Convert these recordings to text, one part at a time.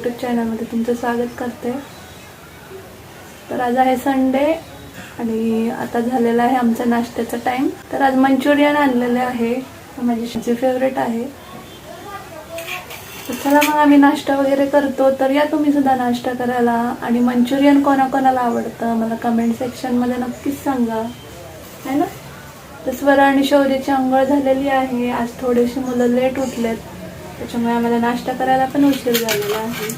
YouTube चॅनलमध्ये तुमचं स्वागत करते. तर आज आहे संडे आणि आता झालेला आहे आमचा नाश्त्याचा टाईम तर आज मंचुरियन आणलेले आहे. माझी शिची फेवरेट आहे. तर चला मग आम्ही नाश्ता वगैरे करतो. तर या तुम्ही सुद्धा नाश्ता करायला. आणि मंचुरियन कोणाकोणाला आवडतं? मला कमेंट सेक्शनमध्ये नक्कीच सांगा. है ना? तर स्वरा आणि शौर्याची आंघोळ झालेली आहे. आज थोडेसे मुलं लेट उठलेत. त्याच्यामुळे आम्हाला नाश्ता करायला पण उशीर झालेला आहे.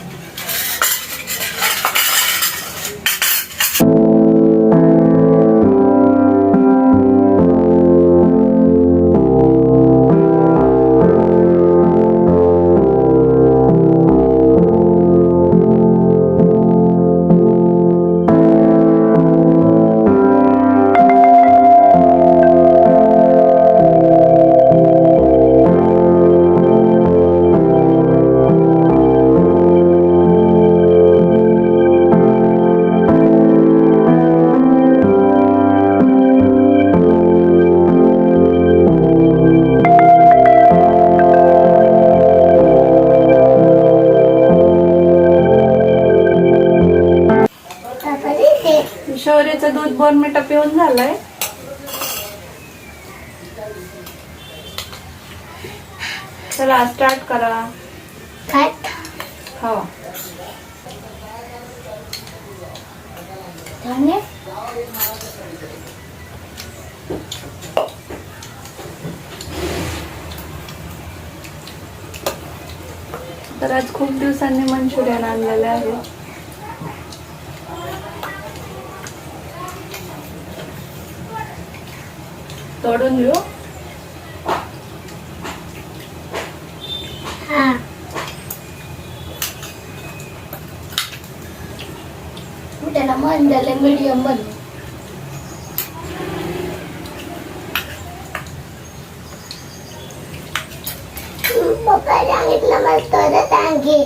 दूध बोर्नमिटा पिऊन झालंय. चला स्टार्ट करा. हो. तर आज खूप दिवसांनी मंचुरियन आणलेले आहे. तोडून घेऊ. त्याला मन झालं मीडियम बनव पप्पा सांगितलं मला तर सांगे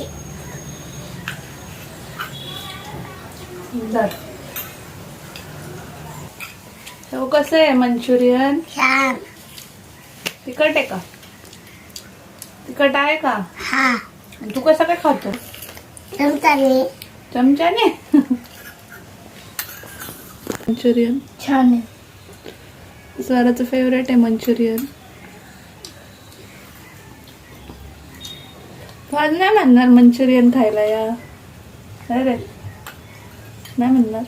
धर. हो कसं आहे मंचुरियन? छान. तिखट आहे का? तिखट आहे का? हा. तू कसं काय खातो? चमचाने. चमच्याने मंचुरियन. छान आहे. स्वराचं फेवरेट आहे मंचुरियन. आज नाही म्हणणार मंचुरियन खायला या. काय रे नाही म्हणणार.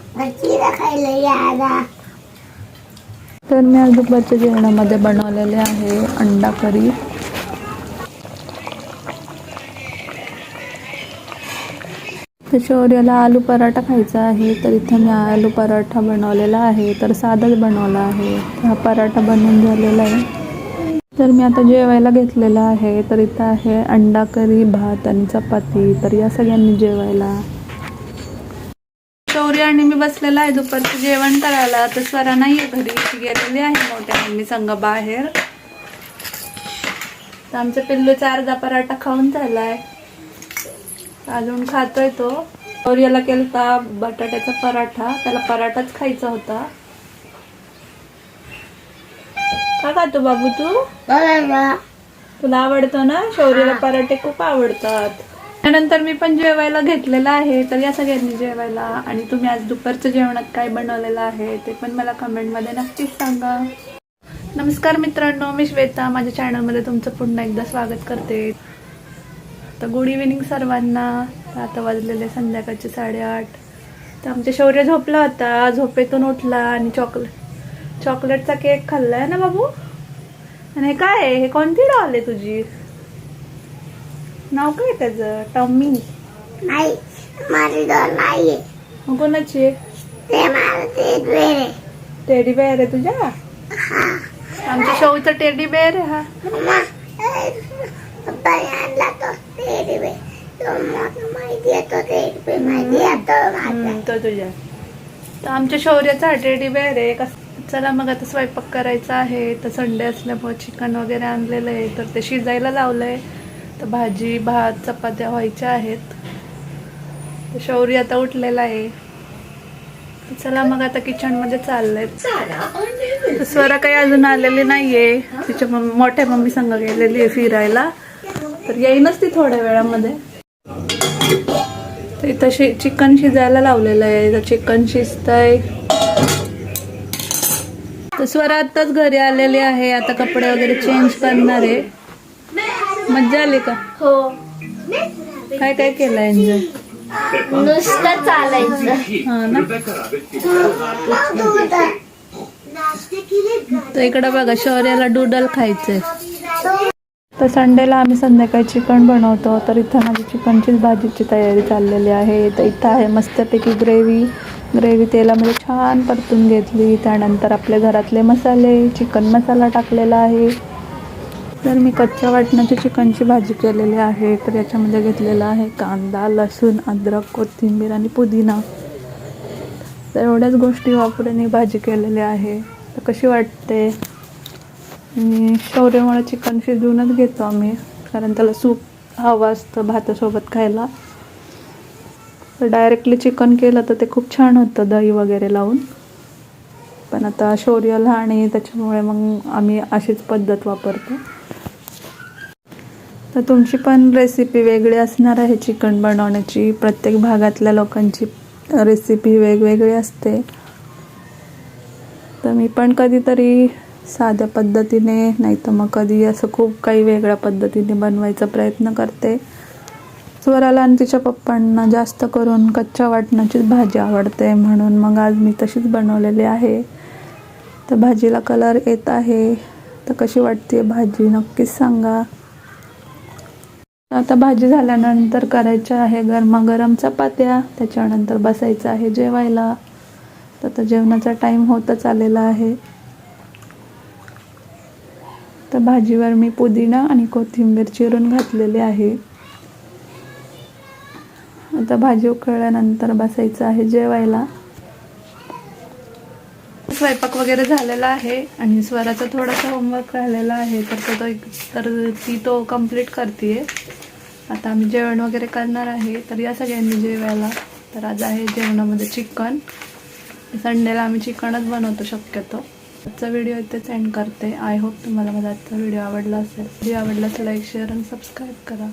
खायला या तर मी आज दुपारच्या जेवणामध्ये बनवलेले आहे अंडा करी. तर शौर्याला आलू पराठा खायचा आहे तर इथं मी आलू पराठा बनवलेला आहे तर साधाच बनवला आहे. हा पराठा बनवून झालेला आहे. तर मी आता जेवायला घेतलेला आहे तर इथं आहे अंडा करी भात आणि चपाती. तर या सगळ्यांनी जेवायला आणि मी बसलेला आहे दुपारचं जेवण करायला. तर स्वरा नाहीये घरी ती गेलेली आहे मोठ्या मम्मी संग बाहेर. तर आमचं पिल्लूचा अर्धा पराठा खाऊन झालाय. अजून खातोय तो. शौर्याला केलता बटाट्याचा पराठा. त्याला पराठाच खायचा होता. का खातो बाबू तू? तुला आवडतो ना? शौर्याला पराठे खूप आवडतात. त्यानंतर मी पण जेवायला घेतलेलं आहे. तर या सगळ्यांनी जेवायला आणि तुम्ही आज दुपारच्या जेवणात काय बनवलेलं आहे ते पण मला कमेंटमध्ये नक्कीच सांगा. नमस्कार मित्रांनो मी श्वेता. माझ्या चॅनलमध्ये तुमचं पुन्हा एकदा स्वागत करते. तर गुड इव्हिनिंग सर्वांना. आता वाजलेले संध्याकाळचे साडेआठ. तर आमच्या शौर्य झोपला होता. झोपेतून उठला आणि चॉकलेट चॉकलेटचा केक खाल्लाय ना बाबू? आणि हे काय आहे? हे कोणती डॉल आहे तुझी? नाव काय त्याचं? टॉमी नाही माझी दोन नाही मग कोणाची आहे? ते मला ते वेळ टेडी बेअर आहे तुझ्या? आमच्या शौचा टेडी बेअर आहे हा. आणला तो तो माहिती आहे तो माहिती आहे तो माझा हम्म, तो तुझ्या. तर आमच्या शौर्याचा टेडी बेअर आहे. कस चला मग आता स्वयंपाक करायचा आहे. तर संडे असल्यामुळे चिकन वगैरे आणलेलं आहे. तर ते शिजायला लावलंय. तर भाजी भात चपात्या व्हायच्या आहेत. शौर्य आता उठलेला आहे. चला मग आता किचनमध्ये चाललंय. तर स्वरा काही अजून आलेली नाहीये. तिच्या मोठ्या मम्मी संग गेलेली आहे फिरायला. तर येईनच ती थोड्या वेळामध्ये. तर इथं शि चिकन शिजायला लावलेलं आहे. चिकन शिजतंय. तर स्वरा आत्ताच घरी आलेली आहे. आता कपडे वगैरे चेंज करणार आहे. मज्जा आली का? हो. काय काय केलं एन्जॉय नुसतं चालायचं. हा ना? तर इकडं बघा शौर्याला डुडल खायचंय. तर संडेला आम्ही संध्याकाळी चिकन बनवतो. तर इथं माझी चिकनचीच भाजीची तयारी चाललेली आहे. तर इथं आहे मस्तपैकी ग्रेव्ही. ग्रेव्ही तेलामध्ये छान परतून घेतली. त्यानंतर आपल्या घरातले मसाले चिकन मसाला टाकलेला आहे. तर मी कच्च्या वाटणाची चिकनची भाजी केलेली आहे. तर याच्यामध्ये घेतलेला आहे कांदा लसूण अद्रक कोथिंबीर आणि पुदिना. तर एवढ्याच गोष्टी वापरून ही भाजी केलेली आहे. तर कशी वाटते? आणि शौर्यमुळे चिकन शिजवूनच घेतो आम्ही कारण त्याला सूप हवं असतं भातासोबत खायला. तर डायरेक्टली चिकन केलं तर ते खूप छान होतं दही वगैरे लावून. पण आता शौर्य लहान आहे त्याच्यामुळे मग आम्ही अशीच पद्धत वापरतो. तर तुमची पण रेसिपी वेगळी असणार आहे चिकन बनवण्याची. प्रत्येक भागातल्या लोकांची रेसिपी वेगवेगळी असते. तर मी पण कधीतरी साध्या पद्धतीने नाही तर मग कधी असं खूप काही वेगळ्या पद्धतीने बनवायचा प्रयत्न करते. स्वराला आणि तिच्या पप्पांना जास्त करून कच्च्या वाटणाचीच भाजी आवडते. म्हणून मग आज मी तशीच बनवलेली आहे. तर भाजीला कलर येत आहे. तर कशी वाटते भाजी नक्कीच सांगा. आता भाजी झाल्यानंतर करायच्या आहे गरमागरम चपात्या त्याच्यानंतर बसायचं आहे जेवायला. तर आता जेवणाचा टाईम होतच आलेला आहे. तर भाजीवर मी पुदिना आणि कोथिंबीर चिरून घातलेली आहे. आता भाजी उकळल्यानंतर बसायचं आहे जेवायला. स्वयंपाक वगैरे झालेला आहे आणि स्वराचा थोडासा होमवर्क राहिलेला आहे तर तो तो तर ती तो कंप्लीट करते आता आम्ही जेवण वगैरे करणार आहे तर या सगळ्यांनी जेवायला. तर आज आहे जेवणामध्ये चिकन संडेला आम्ही चिकनच बनवतो शक्यतो. आजचा व्हिडिओ इथेच एंड करते. आय होप तुम्हाला माझा आजचा व्हिडिओ आवडला असेल. व्हिडिओ आवडला असेल लाईक शेअर आणि सबस्क्राईब करा.